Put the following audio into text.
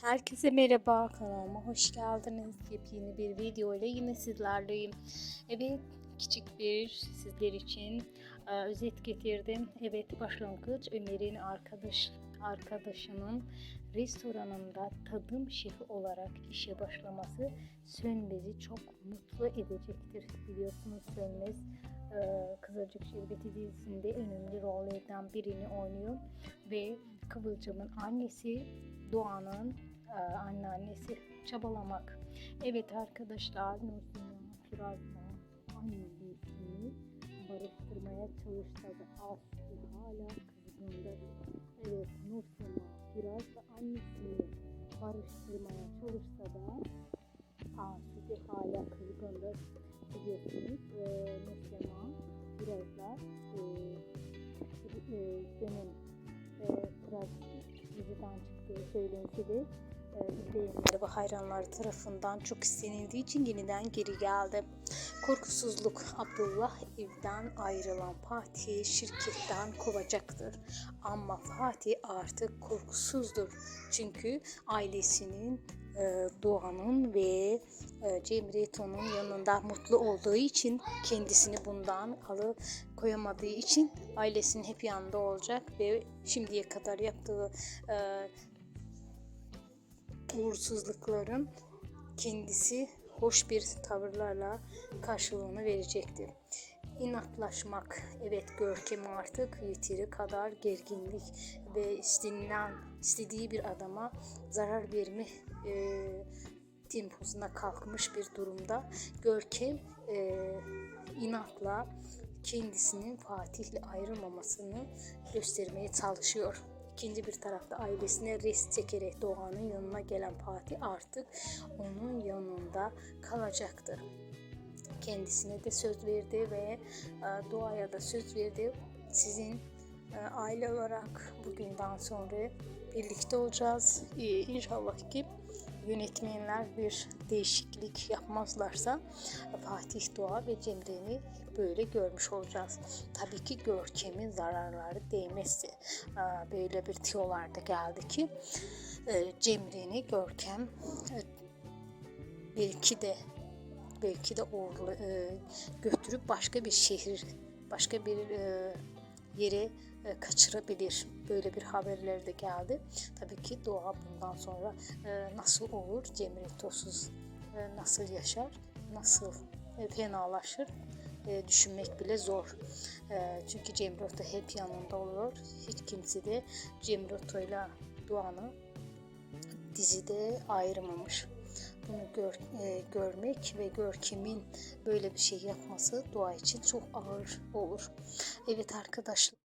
Herkese merhaba kanalıma hoş geldiniz. Yepyeni bir video ile yine sizlerleyim. Evet küçük bir sizler için e, özet getirdim. Evet başlangıç Ömer'in arkadaş arkadaşının restoranında tadım şefi olarak işe başlaması Sönmez'i çok mutlu edecektir. Biliyorsunuz Sönmez Kızılcık Şerbeti dizisinde önemli rollerden birini oynuyor ve Kıvılcım'ın annesi Doğan'ın e, anneannesi çabalamak. Evet arkadaşlar Nursin'in Firaz'la annesini barıştırmaya çalışsa Aslı hala kızgındır. Evet Nursema Firaz'la annesini barıştırmaya çalışsa Firaz'la e, e, dönem e, Firaz diziden çıktığı e, izleyenler ve hayranları tarafından çok istenildiği için yeniden geri geldi. Korkusuzluk Abdullah evden ayrılan Fatih'i şirketten kovacaktır. Ama Fatih artık korkusuzdur. Çünkü ailesinin e, Doğan'ın ve e, Cemre Ton'un yanında mutlu olduğu için kendisini bundan alı koyamadığı için ailesinin hep yanında olacak ve şimdiye kadar yaptığı e, uğursuzlukların kendisi hoş bir tavırlarla karşılığını verecektir. İnatlaşmak, evet Görkem artık yeteri kadar gerginlik ve istenilen, istediği bir adama zarar verme e, temposuna kalkmış bir durumda. Görkem e, inatla kendisinin Fatih'le ayrılmamasını göstermeye çalışıyor. İkinci bir tarafta ailesine rest çekerek Doğan'ın yanına gelen Fatih artık onun yanında kalacaktır. Kendisine de söz verdi ve e, Doğa'ya da söz verdi. Sizin e, aile olarak bugünden sonra birlikte olacağız. İnşallah ki yönetmenler bir değişiklik yapmazlarsa Fatih Doğa ve Cemre'ni böyle görmüş olacağız. Tabii ki Görkem'in zararları değmezse e, böyle bir tiyolar da geldi ki e, Cemre'ni Görkem e, belki de belki de oğlu e, götürüp başka bir şehir başka bir yere kaçırabilir. Böyle bir haberler de geldi. Tabii ki doğa bundan sonra e, nasıl olur? Cemre Tosuz e, nasıl yaşar? Nasıl e, fenalaşır? E, düşünmek bile zor. E, çünkü Cemre hep yanında olur. Hiç kimse de Cemre ile Doğan'ı dizide ayırmamış. Bunu gör, e, görmek ve Görkem'in böyle bir şey yapması doğa için çok ağır olur. Evet arkadaşlar.